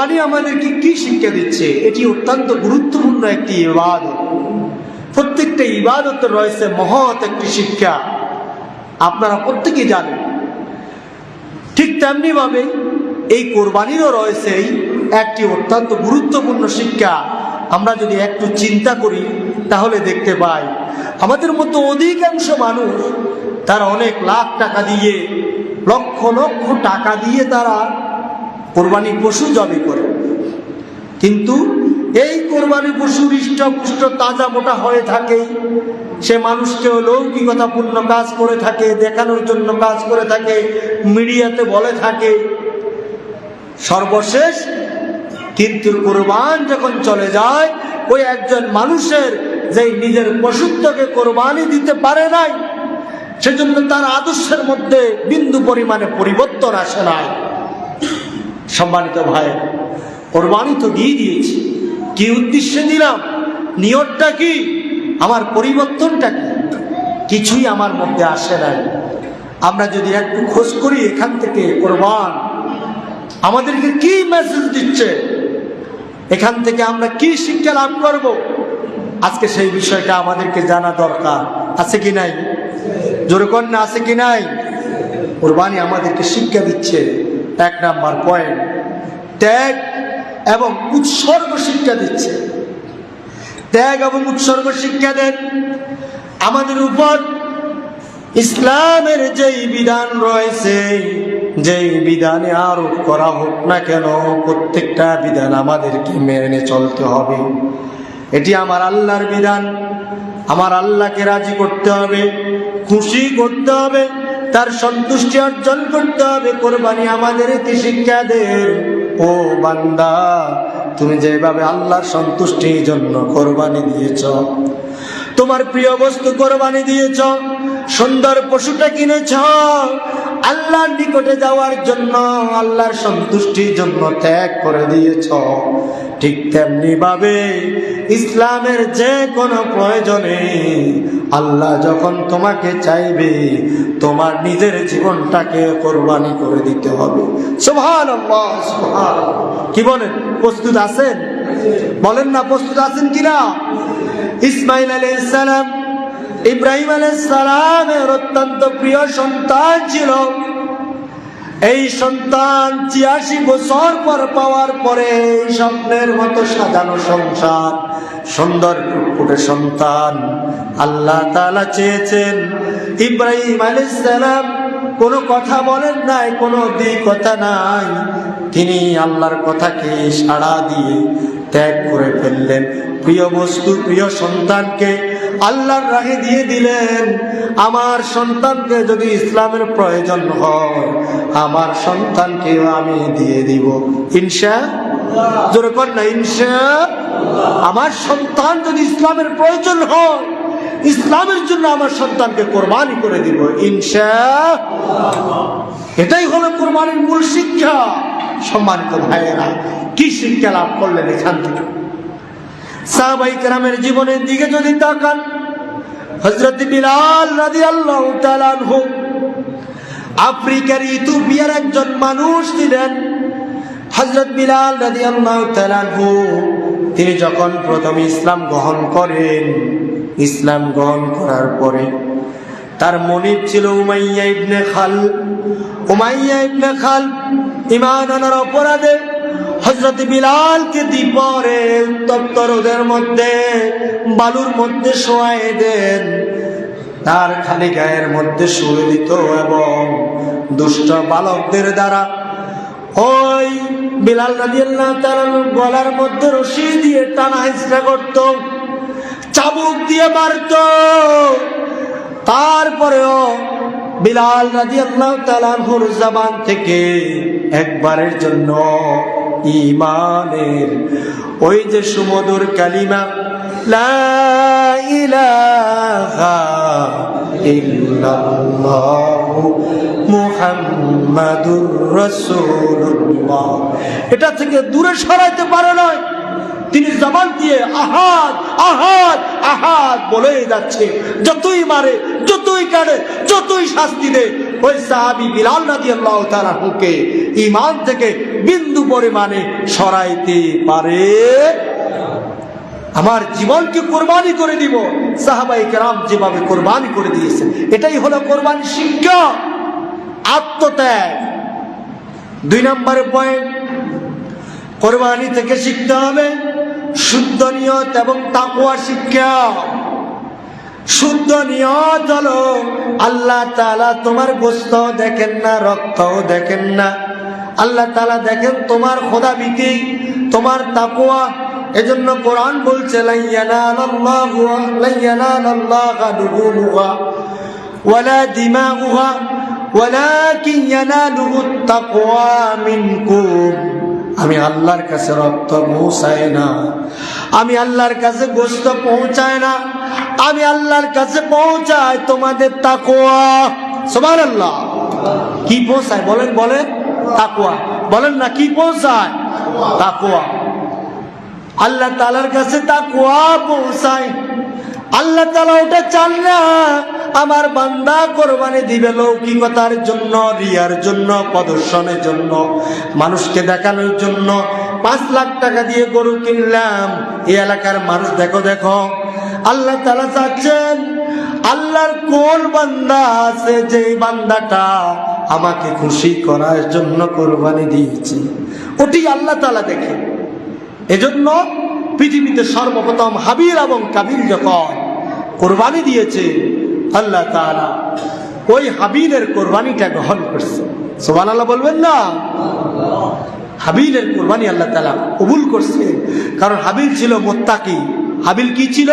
কোরবানি আমাদেরকে কি শিক্ষা দিচ্ছে? এটি অত্যন্ত গুরুত্বপূর্ণ একটি ইবাদত। প্রত্যেকটা ইবাদত রয়েছে মহৎ একটি শিক্ষা। আপনারা প্রত্যেকে জানেন। ঠিক তেমনি ভাবে এই কোরবানিরও রয়েছে একটি অত্যন্ত গুরুত্বপূর্ণ শিক্ষা। আমরা যদি একটু চিন্তা করি, তাহলে দেখতে পাই, আমাদের মতো অধিকাংশ মানুষ তারা অনেক লাখ টাকা দিয়ে, লক্ষ লক্ষ টাকা দিয়ে তারা কোরবানি পশু জবে করে। কিন্তু এই কোরবানি পশু হৃষ্টপুষ্ট তাজা মোটা হয়ে থাকে। সে মানুষকেও লৌকিকতাপূর্ণ কাজ করে থাকে, দেখানোর জন্য কাজ করে থাকে, মিডিয়াতে বলে থাকে। সর্বশেষ কিন্তু কোরবান যখন চলে যায়, ওই একজন মানুষের যে নিজের পশুত্বকে কোরবানি দিতে পারে নাই, সেজন্য তার আদর্শের মধ্যে বিন্দু পরিমাণে পরিবর্তন আসে নাই। সম্মানিত ভাই, কোরবানি তো দিয়ে দিয়েছি। কি উদ্দেশ্যে দিলাম? নিয়তটা কি? আমার পরিবর্তনটা কি? কিছুই আমার মধ্যে আসে নাই। আমরা যদি একটু খোঁজ করি এখান থেকে কোরবান, আমাদেরকে কি মেসেজ দিচ্ছে? এখান থেকে আমরা কি শিক্ষা লাভ করব? আজকে সেই বিষয়টা আমাদেরকে জানা দরকার। আছে কি নাই? জোরে কন্যা আছে কি নাই? কোরবানি আমাদেরকে শিক্ষা দিচ্ছে। এক নাম্বার পয়েন্ট ত্যাগ এবং উৎসর্গ শিক্ষা দিচ্ছে। ত্যাগ এবং উৎসর্গ শিক্ষা দেন আমাদের উপর। ইসলামের যেই বিধান রয়েছে, যেই বিধানে আরোপ করা হোক না কেন, প্রত্যেকটা বিধান আমাদেরকে মেনে চলতে হবে। এটি আমার আল্লাহর বিধান। আমার আল্লাহকে রাজি করতে হবে, খুশি করতে হবে। তার সন্তুষ্টি অর্জন করতে হবে, কোরবানি আমাদের আমাদেরকে শিক্ষা দেন। ও বান্দা, তুমি যেভাবে আল্লাহর সন্তুষ্টির জন্য কোরবানি দিয়েছ, তোমার প্রিয় বস্তু কোরবানি দিয়েছ, সুন্দর পশুটা কিনেছ আল্লাহর নিকটে যাওয়ার জন্য আল্লাহর সন্তুষ্টির জন্য ত্যাগ করে দিয়েছ। ঠিক তেমনি ভাবে ইসলামের যে কোনো প্রয়োজনে আল্লাহ যখন তোমাকে চাইবে, তোমার নিজের জীবনটাকে কোরবানি করে দিতে হবে। কি বলেন? প্রস্তুত আছেন? বলেন না প্রস্তুত আছেন কিনা? ইসমাইল আলাইসালাম ইব্রাহিম আলাইসালামের অত্যন্ত প্রিয় সন্তান ছিল। এই সন্তান ছিয়াশি বছর পর পাওয়ার পরে স্বপ্নের মতো সাজানো সংসার, সুন্দর ফুটে সন্তান আল্লাহ তালা চেয়েছেন। ইব্রাহিম আলাইসালাম কোনো কথা বলেন নাই, কোনো দিক কথা নাই। তিনি আল্লাহর কথাকে সাড়া দিয়ে ত্যাগ করে ফেললেন। প্রিয় বস্তু, প্রিয় সন্তানকে আল্লাহর রাহে দিয়ে দিলেন, আমার সন্তানকে যদি ইসলামের প্রয়োজন হয়, আমার সন্তানকে আমি দিয়ে দিব। ইনশা জোরে কর না, ইনশা আমার সন্তান যদি ইসলামের প্রয়োজন হয়, ইসলামের জন্য আমার সন্তানকে কোরবানি করে দিব। ইনশা এটাই হলো কোরবানির মূল শিক্ষা। সম্মানিত ভাইয়েরা, কি শিক্ষা লাভ করলেন এখান থেকে? সাহাবাই কেরামের জীবনের দিকে যদি তাকান হজরত বিলাল রাজি আল্লাহ আফ্রিকার ইথিওপিয়ার একজন মানুষ ছিলেন। হজরত বিলাল রাজি আল্লাহ তিনি যখন প্রথম ইসলাম গ্রহণ করেন, ইসলাম গ্রহণ করার পরে তার মনিব ছিল উমাইয়া ইবনে খাল। উমাইয়া ইবনে খাল ইমান আনার অপরাধে হজরত বিলালকে দ্বীপরে উত্তপ্ত রোদের মধ্যে, বালুর মধ্যে শোয়াই দেন। তার খালি গায়ের মধ্যে শুয়ে দিত এবং দুষ্ট বালকদের দ্বারা ওই বিলাল রাজিয়াল্লাহ তার গলার মধ্যে রশি দিয়ে টানা হিসরা করত, চাবুক দিয়ে মারত। তারপরেও বিলাল রাজি আল্লাহ তালাহুর জবান থেকে একবারের জন্য ইমানের। ওই যে সুমধুর কালিমা, লা এটা থেকে দূরে সরাইতে পারে নয় তিনি জবান দিয়ে আহাদ আহাদ আহাদ বলেই যাচ্ছে, যতই মারে, যতই কাটে যতই শাস্তি দে। ওই সাহাবি বিলাল রাজি আল্লাহ তালাহুকে ইমান থেকে বিন্দু পরিমাণে সরাইতে পারে। আমার জীবনকে কোরবানি করে দিব। সাহাবাই কেরাম যেভাবে কোরবানি করে দিয়েছেন, এটাই হলো কোরবানি শিক্ষা। আত্মত্যাগ। দুই নম্বরে পয়েন্ট কোরবানি থেকে শিখতে হবে শুদ্ধ নিয়ত এবং তাকুয়া শিক্ষা। শুদ্ধ নিয়ত হলো আল্লাহ তালা তোমার গোস্ত দেখেন না, রক্তও দেখেন না। আল্লাহ তালা দেখেন, তোমার খোদা বিতি তোমার তাকুয়া এজন্য কোরআন বলছে আমি আল্লাহর কাছে রক্ত পৌঁছায় না। আমি আল্লাহর কাছে গোস্ত পৌঁছায় না। আমি আল্লাহর কাছে পৌঁছায় তোমাদের তাকোয়া সবার আল্লাহ কি পৌঁছায়? বলেন বলেন। তাকোয়া বলেন না, কি পৌঁছায়? তাকোয়া আল্লাহ তালার কাছে তাকোয়া পৌঁছায়। আল্লাহ তালা ওটা চান না, আমার বান্দা কোরবানি দিবে লৌকিকতার জন্য, রিয়ার জন্য, প্রদর্শনের জন্য, মানুষকে দেখানোর জন্য। পাঁচ লাখ টাকা দিয়ে গরু কিনলাম, এই এলাকার মানুষ দেখো দেখো। আল্লাহ তালা চাচ্ছেন, আল্লাহর কোন বান্দা আছে যে বান্দাটা আমাকে খুশি করার জন্য কোরবানি দিয়েছে। ওটি আল্লাহ তালা দেখে। এজন্য পৃথিবীতে সর্বপ্রথম হাবিল এবং কাবিল যখন কোরবানি দিয়েছে, আল্লাহ তারা ওই হাবিলের কোরবানিটা গ্রহণ করছে। সোবান আল্লাহ বলবেন না? হাবিলের কোরবানি আল্লাহ তালা কবুল করছে। কারণ হাবিল ছিল মোত্তাকি। হাবিল কি ছিল?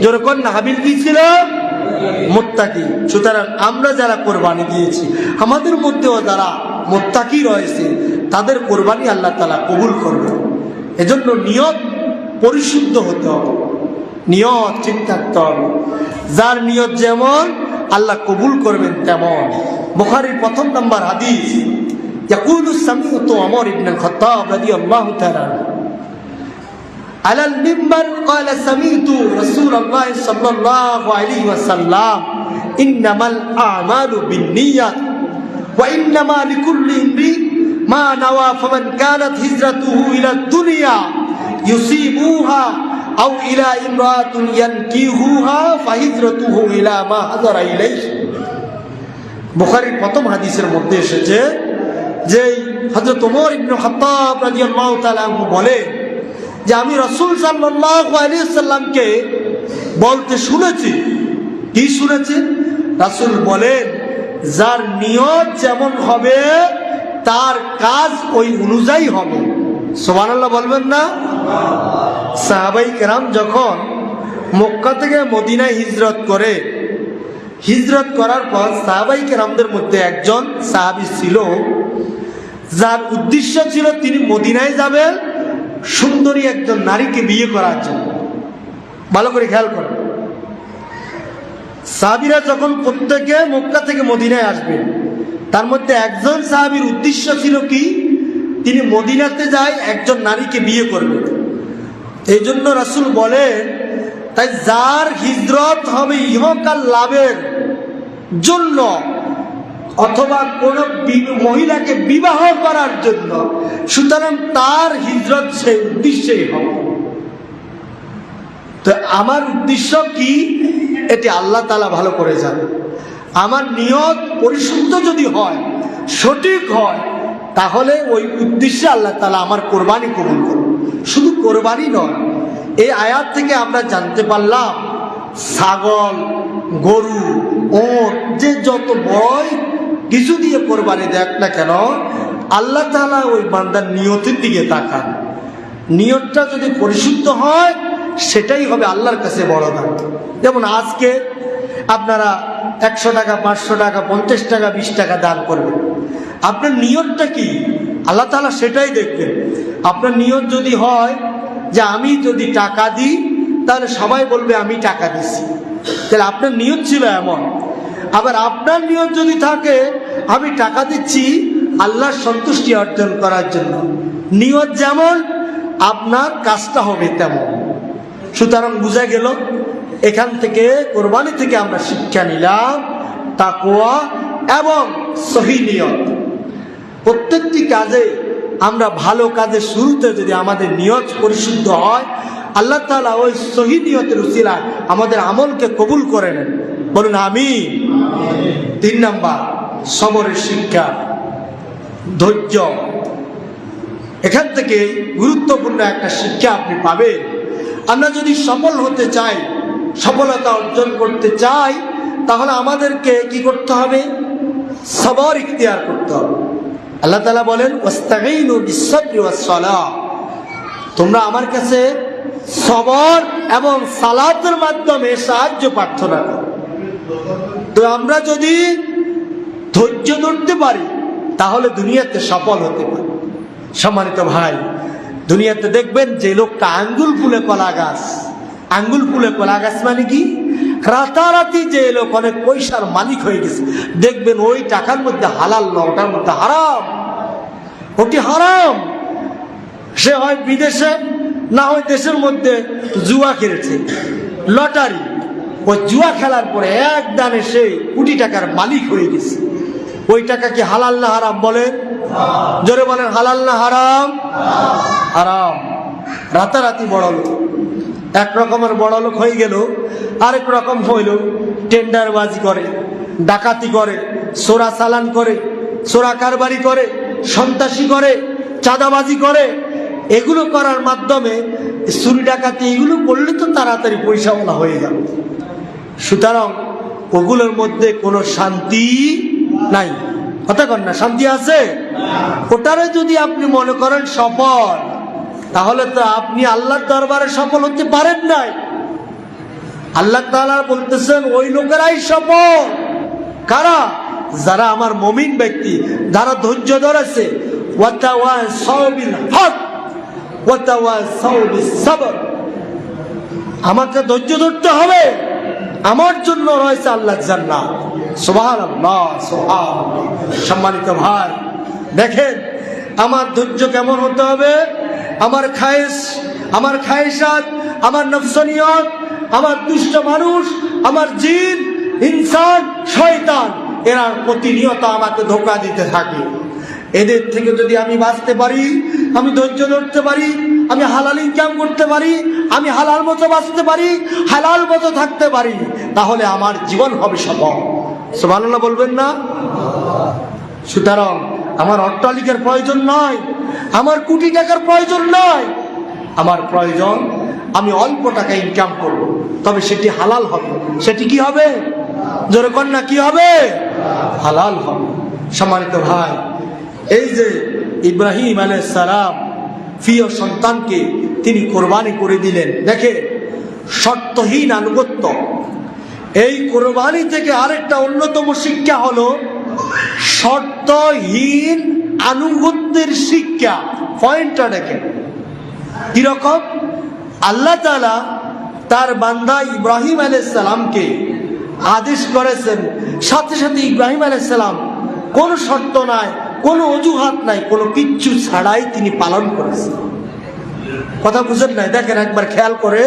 যেরকম না, হাবিল কি ছিল? মোত্তাকি। সুতরাং আমরা যারা কোরবানি দিয়েছি, আমাদের মধ্যেও যারা মোত্তাকি রয়েছে, তাদের কোরবানি আল্লাহ তালা কবুল করবে এজন্য নিয়ত পরিশুদ্ধ হতে হবে। নিয়ত ঠিক থাকতে হবে। যার নিয়ত যেমন আল্লাহ কবুল করবেন তেমন। বোখারির প্রথম নম্বর হাদিস ইয়াকুল সামিউ তো অমর ইবনে খত্তাব রাদিয়াল্লাহু তাআলা على المنبر قال سمعت رسول الله صلى الله عليه وسلم إنما الأعمال بالنيات وإنما لكل امرئ ما نوى فمن كانت هجرته إلى الدنيا يصيبها أو إلى امرأة ينكيهها فهجرته إلى ما حضر إليه বুখারির প্রথম হাদিসের মধ্যে এসেছে যে হজরত ওমর ইবনে খাত্তাব রাদিয়াল্লাহু তাআলা আনহু বলে যে আমি রাসূল সাল্লামকে বলতে শুনেছি। কি শুনেছি? রাসূল বলেন, যার নিয়ত যেমন হবে, তার কাজ ওই অনুযায়ী হবে। সুবহানাল্লাহ বলবেন না? সাহাবাই কেরাম যখন মক্কা থেকে মদিনায় হিজরত করে, হিজরত করার পর সাহাবাই কেরামদের মধ্যে একজন সাহাবি ছিল, যার উদ্দেশ্য ছিল তিনি মদিনায় যাবেন সুন্দরী একজন নারীকে বিয়ে করার জন্য। ভালো করে খেয়াল করেন সাহাবিরা যখন প্রত্যেকে মক্কা থেকে মদিনায় আসবে, তার মধ্যে একজন সাহাবির উদ্দেশ্য ছিল কি? তিনি মদিনাতে যায় একজন নারীকে বিয়ে করবেন এই জন্য রাসুল বলেন, তাই যার হিজরত হবে ইহকাল লাভের জন্য অথবা কোনো মহিলাকে বিবাহ করার জন্য। সুতরাং তার হিজরত সেই উদ্দেশ্যেই হবে। তো আমার উদ্দেশ্য কি? এটি আল্লাহ তালা ভালো করে জানে আমার নিয়ত পরিশুদ্ধ যদি হয়, সঠিক হয়, তাহলে ওই উদ্দেশ্যে আল্লাহ তালা আমার কোরবানি কবুল করুন। শুধু কোরবানি নয়, এই আয়াত থেকে আমরা জানতে পারলাম, ছাগল, গরু, ওট, যে যত বড়ই কিছু দিয়ে কোরবানি দেখ না কেন, আল্লাহ তালা ওই বান্দার নিয়তের দিকে তাকান। নিয়তটা যদি পরিশুদ্ধ হয়, সেটাই হবে আল্লাহর কাছে বড় দান। যেমন আজকে আপনারা একশো টাকা, পাঁচশো টাকা, পঞ্চাশ টাকা, বিশ টাকা দান করবেন। আপনার নিয়তটা কি? আল্লাহ তালা সেটাই দেখবেন। আপনার নিয়ত যদি হয় যে আমি যদি টাকা দিই, তাহলে সবাই বলবে, আমি টাকা দিছি। তাহলে আপনার নিয়ত ছিল এমন আবার আপনার নিয়ত যদি থাকে, আমি টাকা দিচ্ছি আল্লাহর সন্তুষ্টি অর্জন করার জন্য। নিয়ত যেমন, আপনার কাজটা হবে তেমন। সুতরাং বোঝা গেল, এখান থেকে, কোরবানি থেকে আমরা শিক্ষা নিলাম তাকুয়া এবং সহি নিয়ত। প্রত্যেকটি কাজে আমরা ভালো কাজের শুরুতে যদি আমাদের নিয়ত পরিশুদ্ধ হয়, আল্লাহ তালা ওই সহি নিয়তের উসিলায় আমাদের আমলকে কবুল করে নেন। বলুন আমি তিন নাম্বার, সবরের শিক্ষা, ধৈর্য। এখান থেকে গুরুত্বপূর্ণ একটা শিক্ষা আপনি পাবেন। আমরা যদি সফল হতে চাই, সফলতা অর্জন করতে চাই, তাহলে আমাদেরকে কি করতে হবে? সবর ইখতিয়ার করতে হবে। আল্লাহ তালা বলেন ওয়াসসালাহ। তোমরা আমার কাছে সবর এবং সালাতের মাধ্যমে সাহায্য প্রার্থনা করো। আমরা যদি ধৈর্য ধরতে পারি, তাহলে দুনিয়াতে সফল হতে পারি। সম্মানিত ভাই, দুনিয়াতে দেখবেন যে লোকটা আঙ্গুল ফুলে কলা গাছ। আঙ্গুল ফুলে কলা গাছ মানে কি? রাতারাতি যে লোক অনেক পয়সার মালিক হয়ে গেছে। দেখবেন ওই টাকার মধ্যে হালাল না ওটার মধ্যে হারাম। ওটি হারাম। সে হয় বিদেশে, না হয় দেশের মধ্যে জুয়া খেলেছে। লটারি। ওই জুয়া খেলার পরে এক দানে সে কোটি টাকার মালিক হয়ে গেছে। ওই টাকা কি হালাল না হারাম বলেন? জোরে বলেন, হালাল না হারাম? হারাম। রাতারাতি বড় লোক। এক রকমের বড় লোক হয়ে গেল, আরেক রকম হইল, টেন্ডারবাজি করে, ডাকাতি করে, সোরা চালান করে, সোরা কারবারি করে, সন্ত্রাসী করে, চাঁদাবাজি করে। এগুলো করার মাধ্যমে চুরি ডাকাতি এগুলো করলে তো তাড়াতাড়ি পয়সাওয়ালা হয়ে যাবে। সুতরাং ওগুলোর মধ্যে কোনো শান্তি নাই। কথা কন না, শান্তি আছে? ওটারে যদি আপনি মনে করেন সফল, তাহলে তো আপনি আল্লাহর দরবারে সফল হতে পারেন নাই। আল্লাহ তাআলা বলতেছেন, ওই লোকেরাই সফল। কারা? যারা আমার মমিন ব্যক্তি, যারা ধৈর্য ধরেছে। আমাকে ধৈর্য ধরতে হবে। আমার জন্য রয়েছে আল্লাহ জান্নাত। সুবহানাল্লাহ। সম্মানিত ভাই, দেখেন, আমার ধৈর্য কেমন হতে হবে? আমার খায়েশ, আমার খায়েশাত, আমার নফসনিয়ত, আমার দুষ্ট মানুষ, আমার জিন, ইনসান, শয়তান, এরা প্রতিনিয়ত আমাকে ধোকা দিতে থাকে। এদের থেকে যদি আমি বাঁচতে পারি, আমি ধৈর্য ধরতে পারি, আমি হালাল ইনকাম করতে পারি, আমি হালাল মতো বাঁচতে পারি, হালাল মতো থাকতে পারি, তাহলে আমার জীবন হবে সফল। সুবহানাল্লাহ বলবেন না? সুতরাং আমার অট্টালিকার প্রয়োজন নয়, আমার কোটি টাকার প্রয়োজন নয়, আমার প্রয়োজন আমি অল্প টাকা ইনকাম করব। তবে সেটি হালাল হবে। সেটি কি হবে? জোরে কন্যা, কি হবে? হালাল হবে। সম্মানিত ভাই এই যে ইব্রাহিম আলাইহিস সালাম, প্রিয় সন্তানকে তিনি কোরবানি করে দিলেন। দেখে শর্তহীন আনুগত্য। এই কোরবানি থেকে আরেকটা অন্যতম শিক্ষা হলো শর্তহীন আনুগত্যের শিক্ষা। পয়েন্টটা দেখেন। কীরকম? আল্লাহ তালা তার বান্দা ইব্রাহিম আলাইসালামকে আদেশ করেছেন, সাথে সাথে ইব্রাহিম আলাইসালাম কোনো শর্ত নাই কোনো অজুহাত নাই, কোনো কিচ্ছু ছাড়াই তিনি পালন করেছেন। কথা বুঝেন নাই? দেখেন একবার খেয়াল করে।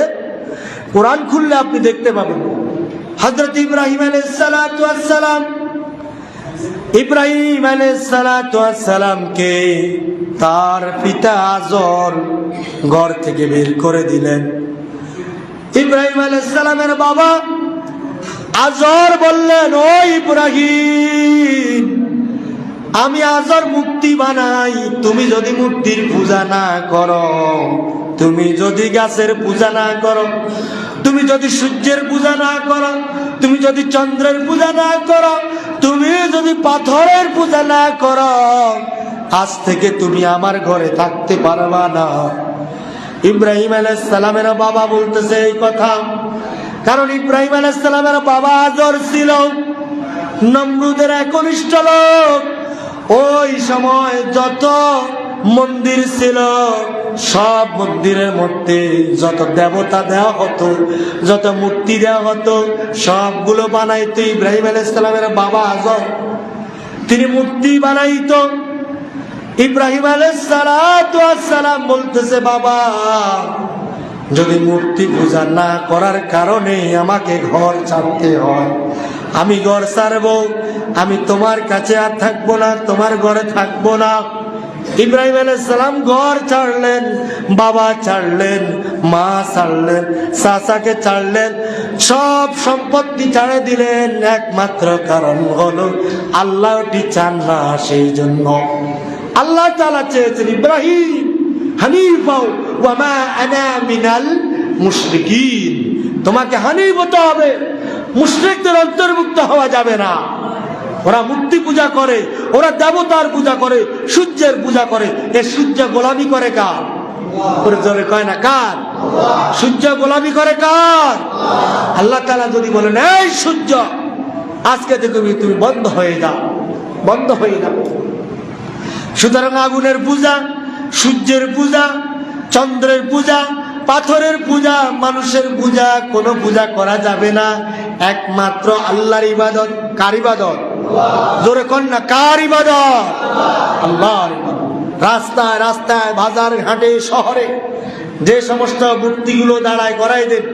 কোরআন খুললে আপনি দেখতে পাবেন। হজরত ইব্রাহিম আলাইসালাম ইব্রাহিম আলাইসালামকে তার পিতা আজর ঘর থেকে বের করে দিলেন। ইব্রাহিম আলাইসালামের বাবা আজর বললেন, ও ইব্রাহিম আমি আজর মুক্তি বানাই, তুমি যদি মূর্তির পূজা না করো, তুমি যদি গাছের পূজা না করো, তুমি যদি সূর্যের পূজা না করো, তুমি যদি চন্দ্রের পূজা না করো, তুমি যদি পাথরের পূজা না করো, আজ থেকে তুমি আমার ঘরে থাকতে পারবা না। ইব্রাহিম আলাইসালামের বাবা বলতেছে এই কথা, কারণ ইব্রাহিম আলাইসালামের বাবা আজর ছিল, নমরুদের একনিষ্ঠ লোক। ওই সময় যত মন্দির ছিল, সব মন্দিরের মধ্যে যত দেবতা দেওয়া হতো, যত মূর্তি দেওয়া হতো, সবগুলো বানাইতো ইব্রাহিম আলাইসালামের বাবা আজর তিনি মূর্তি বানাইত। ইব্রাহিম আলাইসালাম বলতেছে, বাবা, যদি মূর্তি পূজা না করার কারণে আমাকে ঘর ছাড়তে হয় আমি ঘর ছাড়ব আমি তোমার কাছে আর থাকব না, তোমার ঘরে থাকব না। ইব্রাহিম আলাইসালাম ঘর ছাড়লেন, বাবা ছাড়লেন, মা ছাড়লেন, চাচাকে ছাড়লেন, সব সম্পত্তি ছাড়ে দিলেন। একমাত্র কারণ হলো আল্লাহটি চান না সেই জন্য। আল্লাহ তালা চেয়েছেন, ইব্রাহিম হানিফাও ওয়ামা তোমাকে হানিফ হতে হবে। মুশরিকদের অন্তর্ভুক্ত হওয়া যাবে না। ওরা মূর্তি পূজা করে, ওরা দেবতার পূজা করে, সূর্যের পূজা করে। এ সূর্য গোলামি করে কার? জোরে কয় না, কার? সূর্য গোলামি করে কার? আল্লাহ তালা যদি বলেন, এই সূর্য, আজকে তুমি তুমি বন্ধ হয়ে যাও, বন্ধ হয়ে যাও। সুতরাং আগুনের পূজা, সূর্যের পূজা, চন্দ্রের পূজা পাথরের পূজা, মানুষের পূজা, কোনো পূজা করা যাবে না। একমাত্র আল্লাহর ইবাদত, কার ইবাদত? জোরে কন না, কার ইবাদত? আল্লাহর রাস্তায় রাস্তায়, বাজার, ঘাটে, শহরে যে সমস্ত মূর্তিগুলো দাঁড়ায় করাই দেন।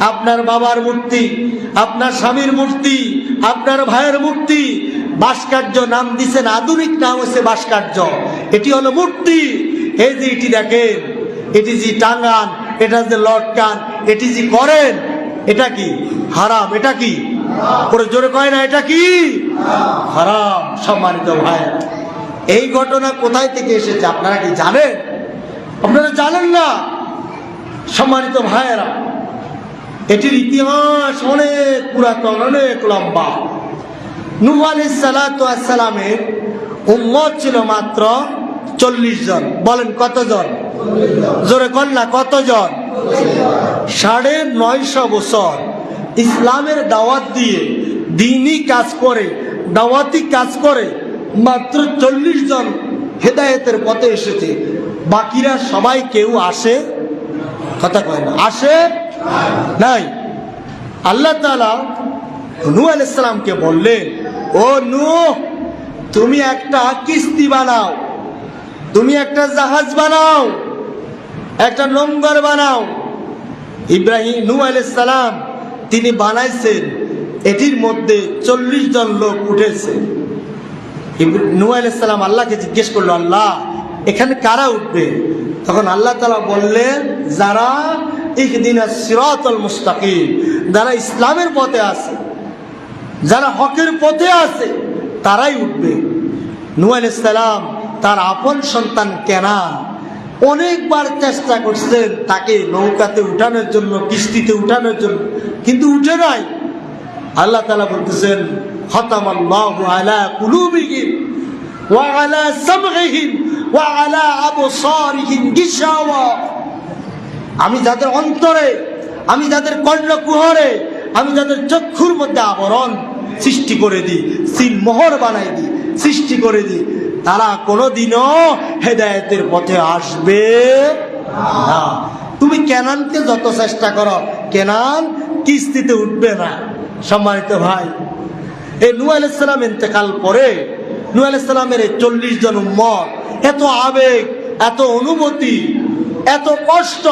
আপনার বাবার মূর্তি, আপনার স্বামীর মূর্তি, আপনার ভাইয়ের মূর্তি, ভাস্কর্য নাম দিছেন, আধুনিক নাম হচ্ছে ভাস্কর্য। এটি হলো মূর্তি। এই যে এটি দেখেন, এটি যে টাঙ্গান এটা যে লটকান এটি যে করেন, এটা কি? হারাম, এটা কি? করে জোরে কয় না, এটা কি? হারাম, সম্মানিত ভাই এই ঘটনা কোথায় থেকে এসেছে, আপনারা কি জানেন? আপনারা জানেন না, সম্মানিত ভাইয়েরা। এটির ইতিহাস অনেক পুরাতন, অনেক লম্বা। নুহ আলাইসালামের উম্মত ছিল মাত্র চল্লিশ জন। বলেন কতজন? জোরে কন্যা, কতজন? সাড়ে নয়শো বছর ইসলামের দাওয়াত দিয়ে দিনই কাজ করে দাওয়াতি কাজ করে, মাত্র চল্লিশ জন হেদায়েতের পথে এসেছে। বাকিরা সবাই কেউ আসে? কথা কয় না। আসে? নাই। আল্লাহ নু আলাইসালামকে বললেন, ও নু তুমি একটা কিস্তি বানাও, তুমি একটা জাহাজ বানাও। একটা নোংর বানাও। ইব্রাহিম নু আলাইসালাম তিনি বানাইছেন। এটির মধ্যে চল্লিশ জন লোক উঠেছে। নূহ আলাইসালাম আল্লাহকে জিজ্ঞেস করল, আল্লাহ, এখানে কারা উঠবে? তখন আল্লাহ তালা বললেন, যারা ইকদিন সিরাতল মুস্তাকিম, যারা ইসলামের পথে আছে, যারা হকের পথে আছে, তারাই উঠবে। নূহ আলাইসালাম তার আপন সন্তান কেনান অনেকবার চেষ্টা করছেন তাকে নৌকাতে উঠানোর জন্য, কিস্তিতে উঠানোর জন্য, কিন্তু উঠে নাই। আল্লাহ তালা বলতেছেন আমি যাদের অন্তরে, আমি যাদের কর্ণকুহরে আমি যাদের চক্ষুর মধ্যে আবরণ সৃষ্টি করে দিই সিল মোহর বানাই দিই, সৃষ্টি করে দিই তারা কোনোদিনও হেদায়েতের পথে আসবে না। তুমি কেনানকে যত চেষ্টা করো, কেনান কিস্তিতে উঠবে না। সম্মানিত ভাই, এই নু আলাইসালাম ইন্তেকাল পরে নু আলাইসালামের এই চল্লিশ জন উম্মত এত আবেগ, এত অনুভূতি, এত কষ্ট,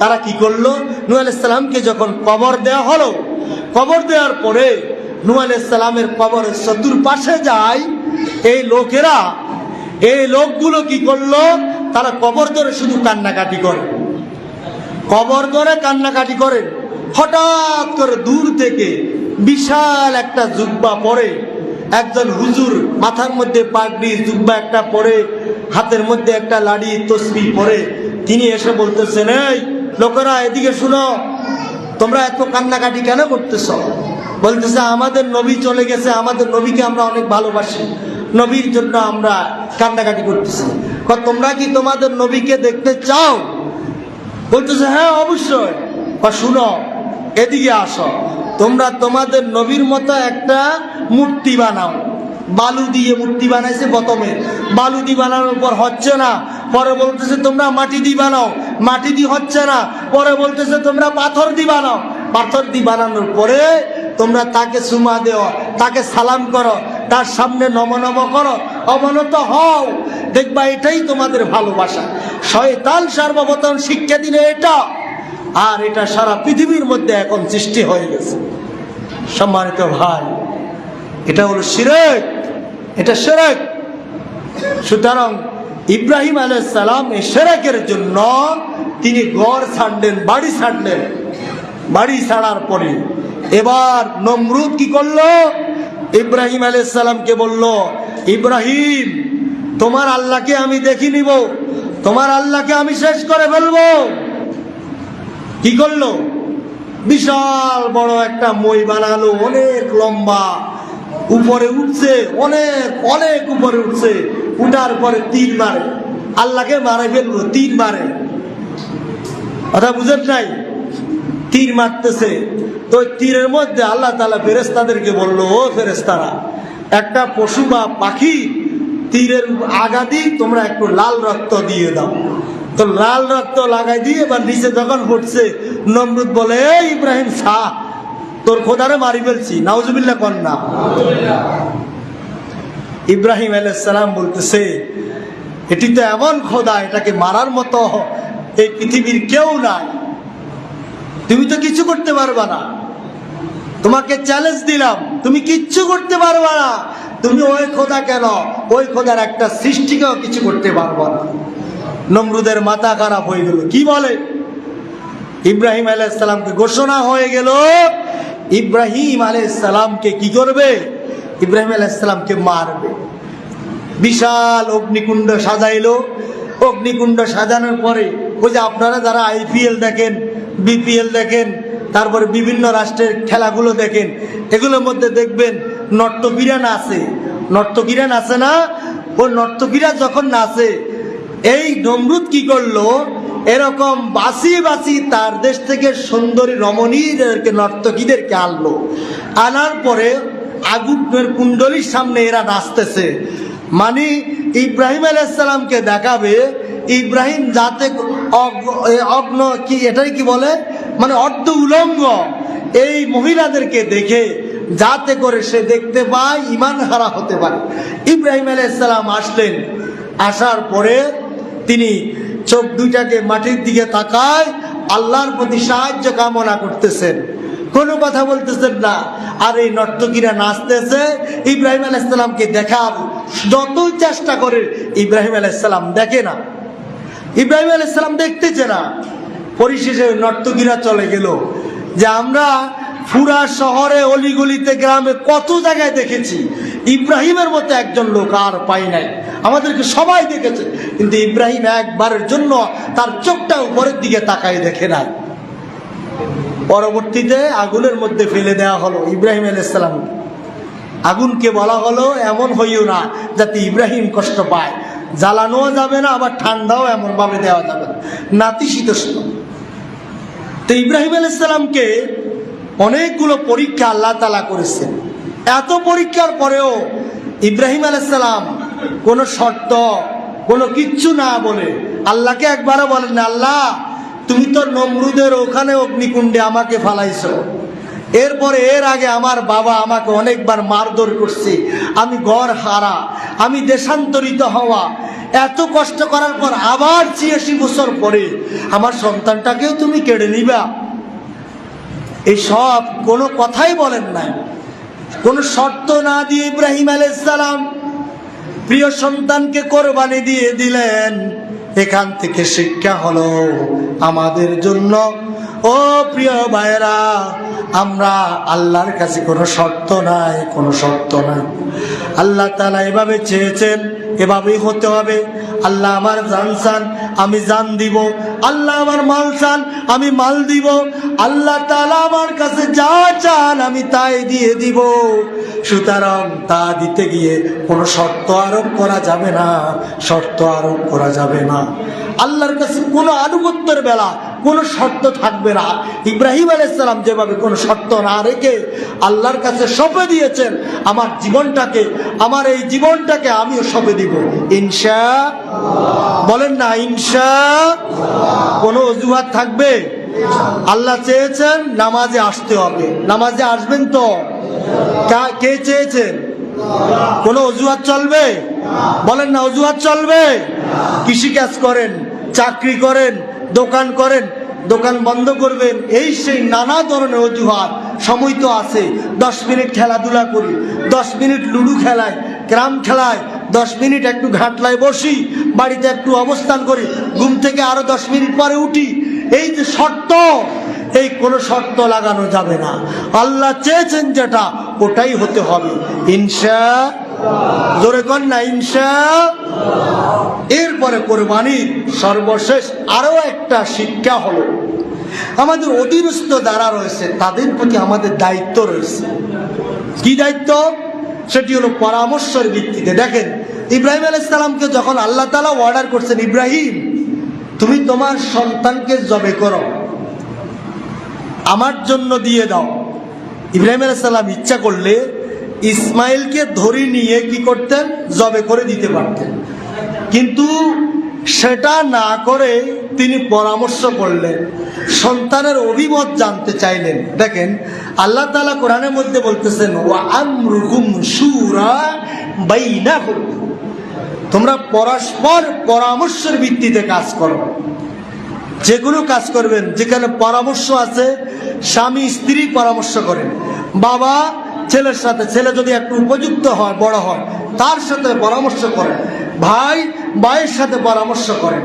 তারা কি করল? নু আলাইসালামকে যখন কবর দেওয়া হলো, কবর দেওয়ার পরে নু আলাইসালামের কবরের চতুর্পাশে যায় এই লোকেরা এই লোকগুলো কি করল? তারা কবর ধরে শুধু কান্নাকাটি করে। কবর ধরে কান্নাকাটি করে। হঠাৎ করে দূর থেকে বিশাল একটা জুব্বা পরে, একজন হুজুর মাথার মধ্যে পাগড়ি, জুব্বা একটা পরে, হাতের মধ্যে একটা লাড়ি, তসবি পরে, তিনি এসে বলতেছেন, এই লোকেরা, এদিকে শুনো, তোমরা এত কান্নাকাটি কেন করতেছ? বলতেছে, আমাদের নবী চলে গেছে, আমাদের নবীকে আমরা অনেক ভালোবাসি। নবীর জন্য আমরা কান্নাকাটি করতেছি। তোমরা কি তোমাদের নবীকে দেখতে চাও? বলতেছে হ্যাঁ অবশ্যই। বা শুনো, এদিকে আসো। তোমরা তোমাদের নবীর মতো একটা মূর্তি বানাও। বালু দিয়ে মূর্তি বানাইছে প্রথমে। বালু দিয়ে বানানোর পর হচ্ছে না। পরে বলতেছে, তোমরা মাটি দিয়ে বানাও। মাটি দিয়ে হচ্ছে না। পরে বলতেছে, তোমরা পাথর দিয়ে বানাও। পাথর দিয়ে বানানোর পরে তোমরা তাকে সুমা দেও, তাকে সালাম করো, তার সামনে নমনম করো অবনত হও। দেখবা এটাই তোমাদের ভালোবাসা। শয়তান সর্বপ্রথম শিক্ষা দিলে এটা, আর এটা সারা পৃথিবীর মধ্যে এখন সৃষ্টি হয়ে গেছে। সম্মানিত ভাই, এটা হলো সিরেক এটা সেরেক সুতরাং ইব্রাহিম আলাইসালাম এই সেরাকের জন্য তিনি গড় ছাড়লেন, বাড়ি ছাড়লেন। বাড়ি ছাড়ার পরে এবার নমরুদ কি করল? ইব্রাহিম আলাইসালামকে বলল, ইব্রাহিম, তোমার আল্লাহকে আমি দেখি নিব। তোমার আল্লাহকে আমি শেষ করে ফেলব। কি করল? বিশাল বড় একটা মই বানালো, অনেক লম্বা। উপরে উঠছে, অনেক অনেক উপরে উঠছে। উঠার পরে তিন মারে। আল্লাহকে মারে ফেলব তিন মারে। কথা বুঝেন নাই? তীর মারতেছে। তো তীরের মধ্যে আল্লাহ তালা ফেরেস্তাদেরকে বলল, ও ফেরেস্তারা একটা পশু বা পাখি তীরের আগা দিয়ে তোমরা একটু লাল রক্ত দিয়ে দাও। তো লাল রক্ত লাগাই দিয়ে এবার নিচে যখন পড়ছে নমরুদ বলে এই ইব্রাহিম শাহ তোর খোদারে মারি ফেলছি। নাউজুবিল্লা কন্যা ইব্রাহিম আলাইসালাম বলতেছে, এটি তো এমন খোদা, এটাকে মারার মতো এই পৃথিবীর কেউ নাই। তুমি তো কিছু করতে পারবা না। তোমাকে চ্যালেঞ্জ দিলাম। তুমি কিচ্ছু করতে পারবা না। তুমি ওই খোদা কেন? ওই খোদার একটা সৃষ্টিকেও কিছু করতে পারবা না। নমরুদের মাথা খারাপ হয়ে গেল। কি বলে? ইব্রাহিম আলাইসালামকে ঘোষণা হয়ে গেল, ইব্রাহিম আলাইসালামকে কি করবে? ইব্রাহিম আলাইসালামকে মারবে। বিশাল অগ্নিকুণ্ড সাজাইলো। অগ্নিকুণ্ড সাজানোর পরে, ওই যে আপনারা যারা আইপিএল দেখেন বিপিএল দেখেন, তারপরে বিভিন্ন রাষ্ট্রের খেলাগুলো দেখেন, এগুলোর মধ্যে দেখবেন নর্তকীরা নাচে নর্তকীরা নাচে না? ও নর্তকীরা যখন নাচে, এই নমরুদ কি করল? এরকম বাসি বাসি তার দেশ থেকে সুন্দরী রমণীদেরকে, নর্তকীদেরকে আনলো। আনার পরে আগুনের কুণ্ডলীর সামনে এরা নাচতেছে। মানে ইব্রাহিম আলাইসালামকে দেখাবে ইব্রাহিম যাতে অগ্ন কি, এটাই কি বলে? মানে অর্ধ উলঙ্গ। এই মহিলাদেরকে দেখে যাতে করে সে দেখতে পায় ইমান হারা হতে পারে। ইব্রাহিম আলাইসালাম আসলেন। আসার পরে তিনি চোখ দুইটাকে মাটির দিকে তাকায়, আল্লাহর প্রতি সাহায্য কামনা করতেছেন। কোনো কথা বলতেছেন না। আর এই নর্তকীরা নাচতেছে। ইব্রাহিম আলাইসালামকে দেখার যতই চেষ্টা করে, ইব্রাহিম আলাইসালাম দেখে না। ইব্রাহিম আল ইসলাম দেখতেছে না, পরিশেষে নর্তকীরা চলে গেল। যে আমরা পুরা শহরে, অলিগলিতে, গ্রামে কত জায়গায় দেখেছি, ইব্রাহিমের মতো একজন লোক আর পাই নাই। আমাদেরকে সবাই দেখেছে, কিন্তু ইব্রাহিম একবারের জন্য তার চোখটা উপরের দিকে তাকাই দেখে নাই। পরবর্তীতে আগুনের মধ্যে ফেলে দেওয়া হলো ইব্রাহিম আলাইসালাম আগুনকে বলা হলো, এমন হইও না যাতে ইব্রাহিম কষ্ট পায়। জ্বালানোও যাবে না, আবার ঠান্ডাও এমন ভাবে দেওয়া যাবে না। নাতিশীতোষ্ণ তো ইব্রাহিম আলাইসালামকে অনেকগুলো পরীক্ষা আল্লাহ তালা করেছেন। এত পরীক্ষার পরেও ইব্রাহিম আলাইসালাম কোনো শর্ত, কোনো কিচ্ছু না বলে আল্লাহকে একবারও বলেন আল্লাহ, তুমি তো নমরুদের ওখানে অগ্নিকুণ্ডে আমাকে ফালাইছো। এরপরে এর আগে আমার বাবা আমাকে অনেকবার মারধর করছে। আমি গড় হারা, আমি দেশান্তরিত হওয়া। এত কষ্ট করার পর আবার ছিয়াশি বছর পরে আমার সন্তানটাকেও তুমি কেড়ে নিবা। এই সব কোনো কথাই বলেন না কোনো শর্ত না দিয়ে ইব্রাহিম আলাইসালাম প্রিয় সন্তানকে কোরবানি দিয়ে দিলেন। এখান থেকে শিক্ষা হলো আমাদের জন্য ও প্রিয় ভাইরা আমরা আল্লাহর কাছে কোনো শর্ত নাই, কোনো শর্ত নাই। আল্লাহ তালা এভাবে চেয়েছেন, এভাবেই হতে হবে। আল্লাহ আমার জান চান, আমি জান দিব। আল্লাহ আমার মাল চান, আমি মাল দিব। আল্লাহ তালা আমার কাছে যা চান, আমি তাই দিয়ে দিব। সুতরাং তা দিতে গিয়ে কোনো শর্ত আরোপ করা যাবে না, শর্ত আরোপ করা যাবে না। আল্লাহর কাছে কোনো আনুগত্যের বেলা কোনো শর্ত থাকবে না। ইব্রাহিম আলাইসালাম যেভাবে কোনো শর্ত না রেখে আল্লাহর কাছে সঁপে দিয়েছেন আমার জীবনটাকে আমার এই জীবনটাকে আমিও সঁপে দিব। ইনশা বলেন না ইনশা কোনো অজুহাত থাকবে? আল্লাহ চেয়েছেন নামাজে আসতে হবে। নামাজে আসবেন তো? কা- কে চেয়েছেন? কোনো অজুহাত চলবে? বলেন না অজুহাত চলবে? কৃষিকাজ করেন চাকরি করেন দোকান করেন, দোকান বন্ধ করবেন, এই সেই নানা ধরনের অজুহাত। সময় তো আছে, দশ মিনিট খেলাধুলা করি, দশ মিনিট লুডু খেলায় ক্রাম খেলায় দশ মিনিট একটু ঘাটলায় বসি, বাড়িতে একটু অবস্থান করি, ঘুম থেকে আরও দশ মিনিট পরে উঠি। এই যে শর্ত এই কোনো শর্ত লাগানো যাবে না। আল্লাহ চেয়েছেন যেটা, ওটাই হতে হবে। ইনশা জোরে কর না, ইনশা এরপরে কোরবানির সর্বশেষ আরও একটা শিক্ষা হলো। আমাদের অধীনস্থ যারা রয়েছে, তাদের প্রতি আমাদের দায়িত্ব রয়েছে। কি দায়িত্ব? সেটি হলো পরামর্শের ভিত্তিতে। দেখেন, ইব্রাহিম আলাইসালামকে যখন আল্লাহ তালা অর্ডার করছেন, ইব্রাহিম, তুমি তোমার সন্তানকে জবে করো। আমার জন্য দিয়ে দাও। ইব্রাহিম আলাইসাল্লাম ইচ্ছা করলে ইসমাইলকে ধরে নিয়ে কি করতেন? জবে করে দিতে পারতেন। কিন্তু সেটা না করে তিনি পরামর্শ করলেন। সন্তানের অভিমত জানতে চাইলেন। দেখেন, আল্লাহ তালা কোরআনের মধ্যে বলতেছেন তোমরা পরস্পর পরামর্শের ভিত্তিতে কাজ করো। যে কোনো কাজ করবেন, যেখানে পরামর্শ আছে, স্বামী, স্ত্রী পরামর্শ করেন। বাবা, ছেলের সাথে, ছেলে যদি একটু উপযুক্ত হয়, বড় হয়, তার সাথে পরামর্শ করেন। ভাই, ভাইয়ের সাথে পরামর্শ করেন।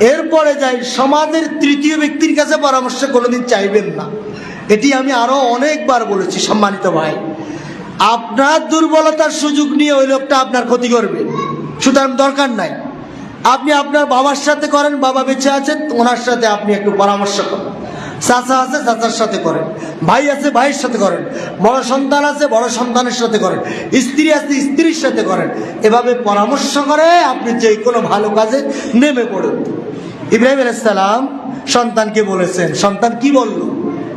এরপরে যাই, সমাজের তৃতীয় ব্যক্তির কাছে পরামর্শ কোনোদিন চাইবেন না। এটি আমি আরও অনেকবার বলেছি, সম্মানিত ভাই। আপনার দুর্বলতার সুযোগ নিয়ে ওই লোকটা আপনার ক্ষতি করবে। সুতরাং দরকার নাই। আপনি আপনার বাবার সাথে করেন, বাবা বেঁচে আছেন, ওনার সাথে আপনি একটু পরামর্শ করেন। চাচা আছে, চাচার সাথে করেন। ভাই আছে, ভাইয়ের সাথে করেন। বড় সন্তান আছে, বড় সন্তানের সাথে করেন। স্ত্রী আছে, স্ত্রীর সাথে করেন। এভাবে পরামর্শ করে আপনি যে কোনো ভালো কাজে নেমে পড়ুন। ইব্রাহিম আলাইসালাম সন্তানকে বলেছেন, সন্তান কি বলল?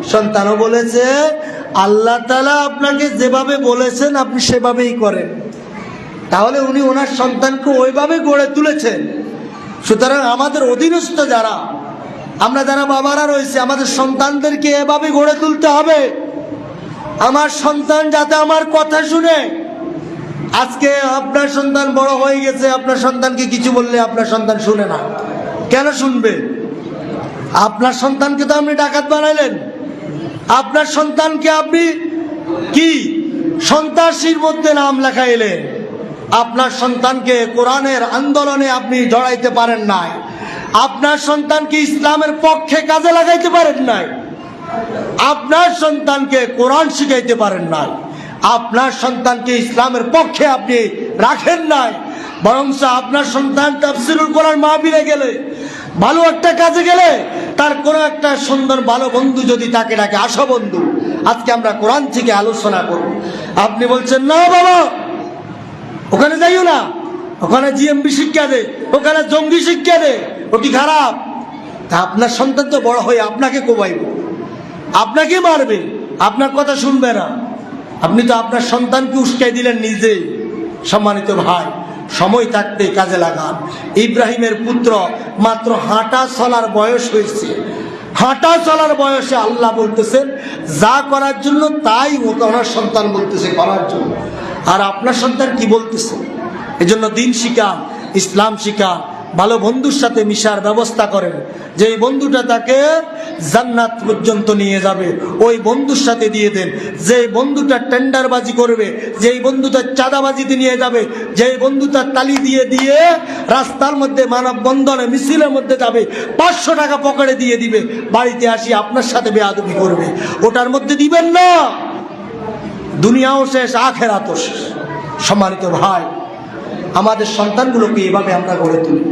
সন্তানও বলেছে, আল্লাহ তালা আপনাকে যেভাবে বলেছেন, আপনি সেভাবেই করেন। তাহলে উনি ওনার সন্তানকে ওইভাবে গড়ে তুলেছেন। সুতরাং আমাদের অধীনস্থ যারা, আমরা যারা বাবারা রয়েছে, আমাদের সন্তানদেরকে এভাবে গড়ে তুলতে হবে। আমার সন্তান যাতে আমার কথা শুনে, আজকে আপনার সন্তান বড় হয়ে গেছে, আপনার সন্তানকে কিছু বললে আপনার সন্তান শুনে না। কেন শুনবে? আপনার সন্তানকে তো আপনি ডাকাত বানাইলেন। আপনার সন্তানকে আপনি কি সন্ত্রাসীর মধ্যে নাম লেখাইলেন? আপনার সন্তানকে কোরআনের আন্দোলনে আপনি জড়াইতে পারেন নাই। আপনার সন্তানকে ইসলামের পক্ষে কাজে লাগাইতে পারেন নাই। আপনার সন্তানকে কোরআন শিখাইতে পারেন নাই। আপনার সন্তানকে ইসলামের পক্ষে আপনি রাখেন নাই। বরং আপনার সন্তান তাফসিরুল কোরআন মাহবিলে গেলে, ভালো একটা কাজে গেলে, তার কোনো একটা সুন্দর ভালো বন্ধু যদি তাকে ডাকে আসো বন্ধু, আজকে আমরা কোরআন থেকে আলোচনা করব। আপনি বলছেন, না বাবা ওখানে যাইও না। ওখানে জিএমবি শিক্ষা দে, ওখানে জঙ্গি শিক্ষা দে ওটি খারাপ? তা আপনার সন্তান তো বড় হয়ে আপনাকে কোবাইব। আপনাকে মারবে, আপনার কথা শুনবে না। আপনি তো আপনার সন্তানকে উস্কাই দিলেন নিজে, সম্মানিত ভাই। সময় থাকতে কাজে লাগান। ইব্রাহিমের পুত্র মাত্র হাঁটা চলার বয়স হয়েছে। হাঁটা চলার বয়সে আল্লাহ বলতেছেন, যা করার জন্য তাই ওনার সন্তান বলতেছে, করার জন্য। আর আপনার সন্তান কি বলতেছে? এজন্য দিন শিখান ইসলাম শিখান ভালো বন্ধুর সাথে মিশার ব্যবস্থা করেন। যে বন্ধুটা তাকে জান্নাত পর্যন্ত নিয়ে যাবে, ওই বন্ধুর সাথে দিয়ে দেন। যে বন্ধুটা টেন্ডারবাজি করবে, যেই বন্ধুটা চাঁদাবাজিতে নিয়ে যাবে, যেই বন্ধুটা তালি দিয়ে দিয়ে রাস্তার মধ্যে মানববন্ধনে, মিছিলের মধ্যে যাবে, পাঁচশো টাকা পকেটে দিয়ে দিবে। বাড়িতে আসি আপনার সাথে বেয়াদবি করবে। ওটার মধ্যে দিবেন না। দুনিয়াও শেষ আখেরাতও শেষ। সম্মানিত ভাই আমাদের সন্তানগুলোকে এভাবে আমরা গড়ে তুলি।